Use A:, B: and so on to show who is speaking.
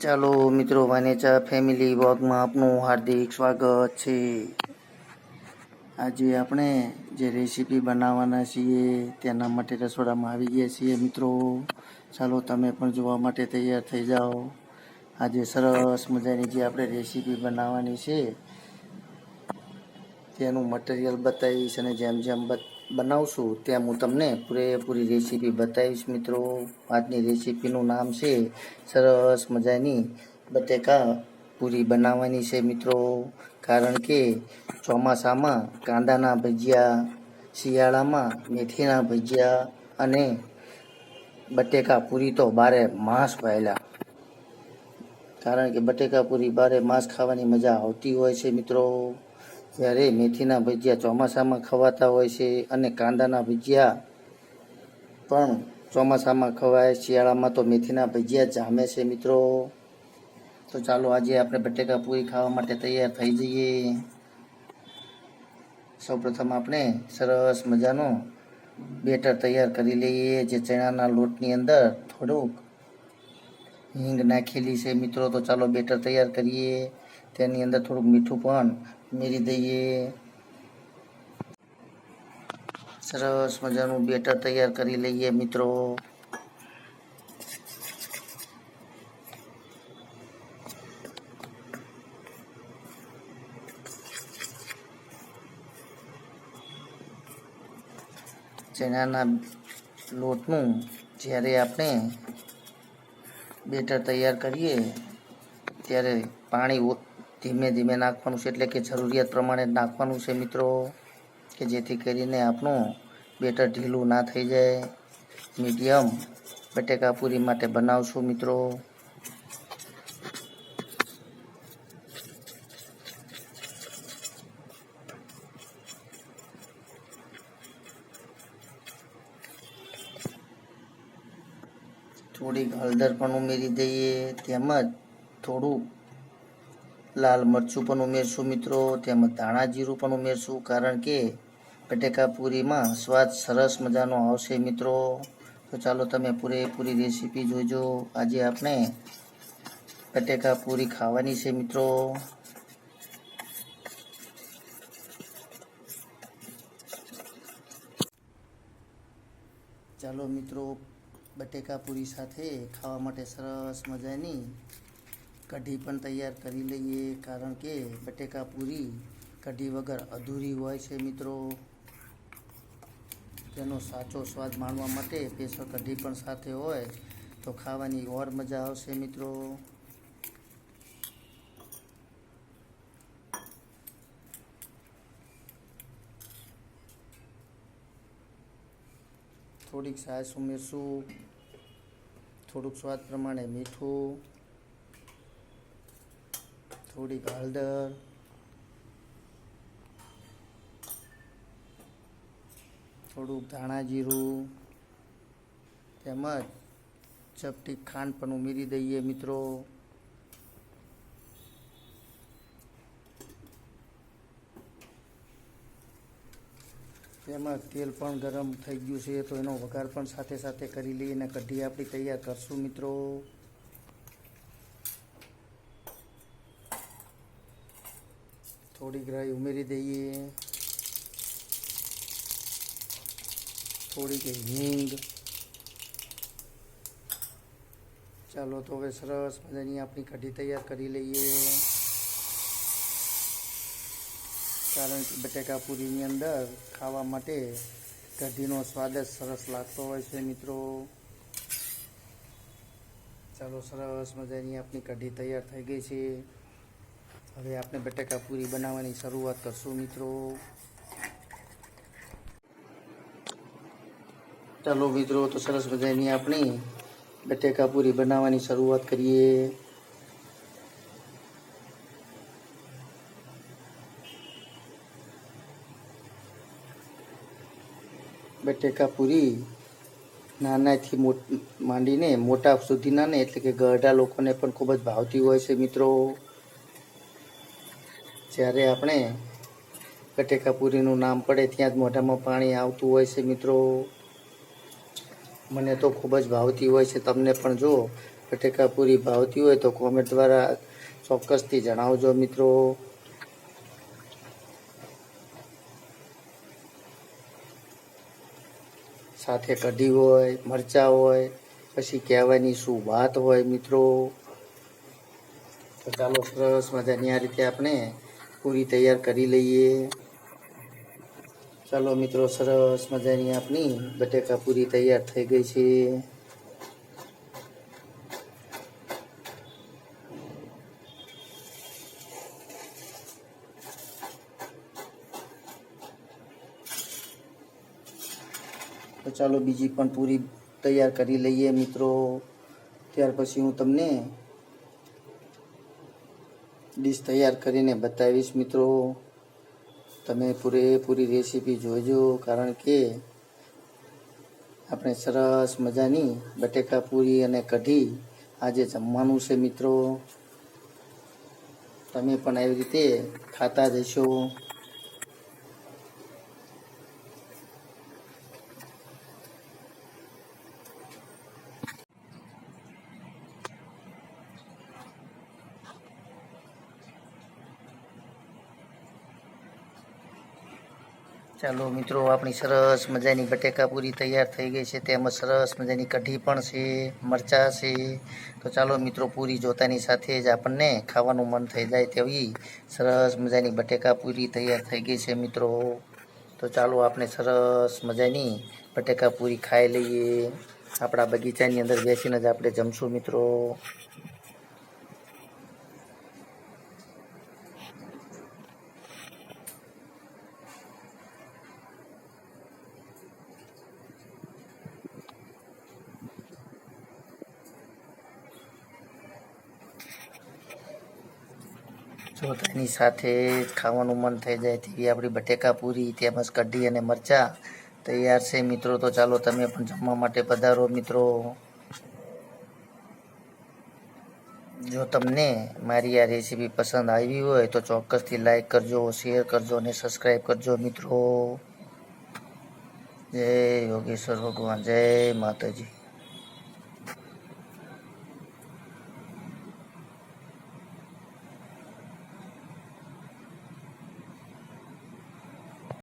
A: ચાલો મિત્રો, વાનેચા ફેમિલી વ્લોગમાં આપનું હાર્દિક સ્વાગત છે. આજે આપણે જે રેસીપી બનાવવાના છીએ, તેના માટે રસોડામાં આવી ગયા છીએ મિત્રો. ચાલો તમે પણ જોવા માટે તૈયાર થઈ જાઓ. આજે સરસ મજાની જે આપણે રેસીપી બનાવવાની છે, તેનું મટીરિયલ બતાવીશ અને જેમ જેમ બત- બનાવશું, ત્યાં હું તમને પૂરેપૂરી રેસીપી બતાવીશ મિત્રો. આજની રેસીપીનું નામ છે, સરસ મજાની બટેકા પૂરી બનાવવાની છે મિત્રો. કારણ કે ચોમાસામાં કાંદાના ભજીયા, શિયાળામાં મેથીના ભજીયા અને બટેકા પૂરી તો બારે માસ પહેલાં કારણ કે બટેકા પૂરી બારે માસ ખાવાની મજા આવતી હોય છે મિત્રો. જ્યારે મેથીના ભજીયા ચોમાસામાં ખવાતા હોય છે અને કાંદાના ભજીયા પણ ચોમાસામાં ખવાય. શિયાળામાં તો મેથીના ભજીયા જામે છે મિત્રો. તો ચાલો આજે આપણે બટેકા પૂરી ખાવા માટે તૈયાર થઈ જઈએ. સૌપ્રથમ આપણે સરસ મજાનો બેટર તૈયાર કરી લઈએ જે ચણાના લોટની અંદર થોડુંક હિંગ નાખેલી છે મિત્રો. તો ચાલો બેટર તૈયાર કરીએ. તેની અંદર થોડુંક મીઠું પણ ઉમેરી દઈએ સરસ મજાનું બેટર તૈયાર કરી લઈએ મિત્રો ચણાના લોટનું જ્યારે આપણે બેટર તૈયાર કરીએ ત્યારે પાણી ઓ- ધીમે ધીમે નાખવાનું છે. એટલે કે જરૂરિયાત પ્રમાણે નાખવાનું છે મિત્રો. કે જેથી કરીને આપણું બેટર ઢીલું ના થઈ જાય. મીડિયમ બટેકા પૂરી માટે બનાવશું મિત્રો. થોડીક હળદર પણ ઉમેરી દઈએ. તેમજ થોડું લાલ મરચું પણ ઉમેરશું મિત્રો, તેમજ ધાણા જીરું પણ ઉમેરશું, કારણ કે બટેકા પૂરીમાં સ્વાદ સરસ મજાનો આવશે મિત્રો. તો ચાલો તમે પૂરેપૂરી રેસીપી જોજો. આજે આપણે બટેકા પૂરી ખાવાની છે મિત્રો. ચાલો મિત્રો બટેકા પૂરી સાથે ખાવા માટે સરસ મજાની કઢી પણ તૈયાર કરી લઈએ, કારણ કે બટેકા પૂરી કઢી વગર અધૂરી હોય છે મિત્રો. તેનો સાચો સ્વાદ માણવા માટે પેસર કઢી પણ સાથે હોય તો ખાવાની ઓર મજા આવશે મિત્રો. થોડીક સાસ ઉમેરશું. થોડુંક સ્વાદ પ્રમાણે મીઠું. થોડીક હળદર. થોડુંક ધાણા જીરું. તેમજ ચપટી ખાંડ પણ ઉમેરી દઈએ મિત્રો. તેમાં તેલ પણ ગરમ થઈ ગયું છે, તો એનો વઘાર પણ સાથે સાથે કરી લઈએ અને કઢી આપણી તૈયાર કરશું મિત્રો. થોડીક રાઈ ઉમેરી દઈએ. થોડીક હિંગ. ચાલો તો હવે સરસ મજાની આપણી કઢી તૈયાર કરી લઈએ. કારણ કે બટેકા પૂરીની અંદર ખાવા માટે કઢીનો સ્વાદ જ સરસ લાગતો હોય છે મિત્રો. ચાલો સરસ મજાની આપણી કઢી તૈયાર થઈ ગઈ છે. હવે આપણે બટેકા બનાવવાની શરૂઆત કરશું, મિત્રો. ચાલો, મિત્રો, તો સરસ મજાની આપણી બટેકા પૂરી બનાવવાની શરૂઆત કરીએ. બટેકા પૂરી નાનાથી મોટ, માંડીને મોટા સુધીના ને એટલે કે ગરડા લોકોને પણ ખૂબ જ ભાવતી હોય છે, મિત્રો. જ્યારે આપણે કટેકાપુરીનું નામ પડે ત્યાં જ મોઢામાં પાણી આવતું હોય છે મિત્રો. મને તો ખૂબ જ ભાવતી હોય છે. તમને પણ જો કટેકાપુરી ભાવતી હોય તો કોમેન્ટ દ્વારા ચોક્કસથી જણાવજો મિત્રો. સાથે કઢી હોય, મરચાં હોય, પછી કહેવાની શું વાત હોય મિત્રો. તો ચાલો સરસ મજાની આ રીતે આપણે પૂરી તૈયાર કરી લઈએ. ચાલો મિત્રો, સરસ મજાની આપણી બટેકા પૂરી તૈયાર થઈ ગઈ છે. તો ચાલો બીજી પણ પૂરી તૈયાર કરી લઈએ મિત્રો. ત્યાર પછી હું તમને ડીશ તૈયાર કરીને બતાવીશ મિત્રો. તમે પૂરેપૂરી રેસીપી જોજો, કારણ કે આપણે સરસ મજાની બટેકા પૂરી અને કઢી આજે જમવાનું છે મિત્રો. તમે પણ આવી રીતે ખાતા જશો. ચાલો મિત્રો, આપણી સરસ મજાની બટેકા પૂરી તૈયાર થઈ ગઈ છે. તેમાં સરસ મજાની કઢી પણ છે, મરચાં છે. તો ચાલો મિત્રો, પૂરી જોતાની સાથે જ આપણને ખાવાનું મન થઈ જાય તેવી સરસ મજાની બટેકા પૂરી તૈયાર થઈ ગઈ છે મિત્રો. તો ચાલો આપણે સરસ મજાની બટેકા પૂરી ખાઈ લઈએ. આપણા બગીચાની અંદર બેસીને જ આપણે જમશું મિત્રો. જોતાની સાથે જ ખાવાનું મન થઈ જાય તેવી આપણી બટેકા પૂરી, તેમજ કઢી અને મરચાં તૈયાર છે. મિત્રો, તો ચાલો તમે પણ જમવા માટે પધારો. મિત્રો, જો તમને મારી આ રેસીપી પસંદ આવી હોય તો ચોક્કસથી લાઈક કરજો, શેર કરજો અને સબસ્ક્રાઈબ કરજો. મિત્રો, જય યોગેશ્વર ભગવાન. જય માતાજી.